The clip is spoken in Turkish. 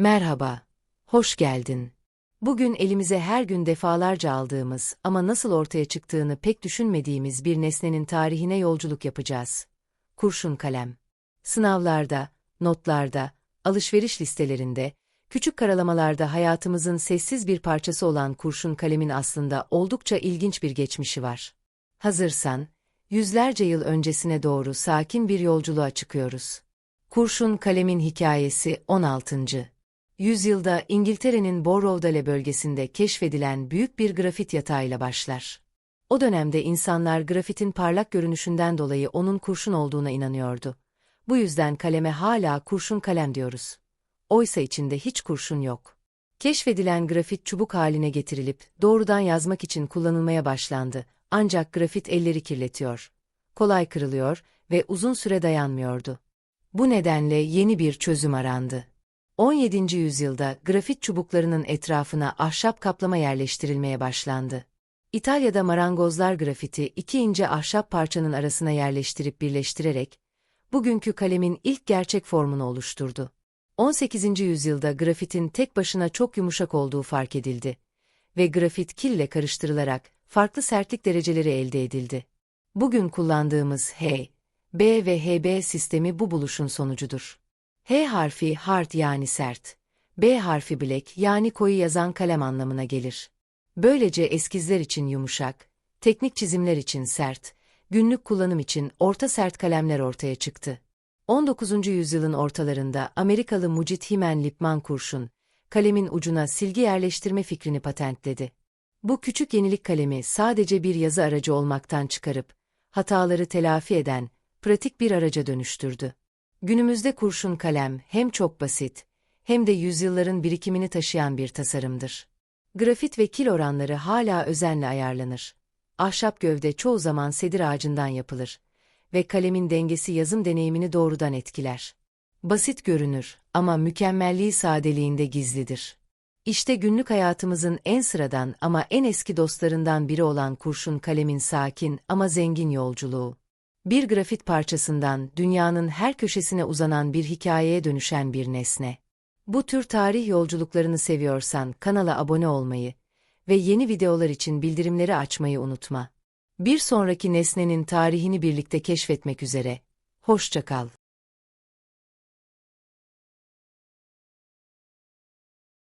Merhaba, hoş geldin. Bugün elimize her gün defalarca aldığımız ama nasıl ortaya çıktığını pek düşünmediğimiz bir nesnenin tarihine yolculuk yapacağız. Kurşun kalem. Sınavlarda, notlarda, alışveriş listelerinde, küçük karalamalarda hayatımızın sessiz bir parçası olan kurşun kalemin aslında oldukça ilginç bir geçmişi var. Hazırsan, yüzlerce yıl öncesine doğru sakin bir yolculuğa çıkıyoruz. Kurşun kalemin hikayesi 16 yüzyılda İngiltere'nin Borrowdale bölgesinde keşfedilen büyük bir grafit yatağıyla başlar. O dönemde insanlar grafitin parlak görünüşünden dolayı onun kurşun olduğuna inanıyordu. Bu yüzden kaleme hala kurşun kalem diyoruz. Oysa içinde hiç kurşun yok. Keşfedilen grafit çubuk haline getirilip doğrudan yazmak için kullanılmaya başlandı. Ancak grafit elleri kirletiyor. Kolay kırılıyor ve uzun süre dayanmıyordu. Bu nedenle yeni bir çözüm arandı. 17. yüzyılda grafit çubuklarının etrafına ahşap kaplama yerleştirilmeye başlandı. İtalya'da marangozlar grafiti iki ince ahşap parçanın arasına yerleştirip birleştirerek, bugünkü kalemin ilk gerçek formunu oluşturdu. 18. yüzyılda grafitin tek başına çok yumuşak olduğu fark edildi ve grafit kil ile karıştırılarak farklı sertlik dereceleri elde edildi. Bugün kullandığımız H, B ve HB sistemi bu buluşun sonucudur. H harfi hard yani sert. B harfi black yani koyu yazan kalem anlamına gelir. Böylece eskizler için yumuşak, teknik çizimler için sert, günlük kullanım için orta sert kalemler ortaya çıktı. 19. yüzyılın ortalarında Amerikalı mucit Himen Lipman kurşun, kalemin ucuna silgi yerleştirme fikrini patentledi. Bu küçük yenilik kalemi sadece bir yazı aracı olmaktan çıkarıp, hataları telafi eden, pratik bir araca dönüştürdü. Günümüzde kurşun kalem hem çok basit, hem de yüzyılların birikimini taşıyan bir tasarımdır. Grafit ve kil oranları hala özenle ayarlanır. Ahşap gövde çoğu zaman sedir ağacından yapılır ve kalemin dengesi yazım deneyimini doğrudan etkiler. Basit görünür ama mükemmelliği sadeliğinde gizlidir. İşte günlük hayatımızın en sıradan ama en eski dostlarından biri olan kurşun kalemin sakin ama zengin yolculuğu. Bir grafit parçasından dünyanın her köşesine uzanan bir hikayeye dönüşen bir nesne. Bu tür tarih yolculuklarını seviyorsan kanala abone olmayı ve yeni videolar için bildirimleri açmayı unutma. Bir sonraki nesnenin tarihini birlikte keşfetmek üzere. Hoşça kal.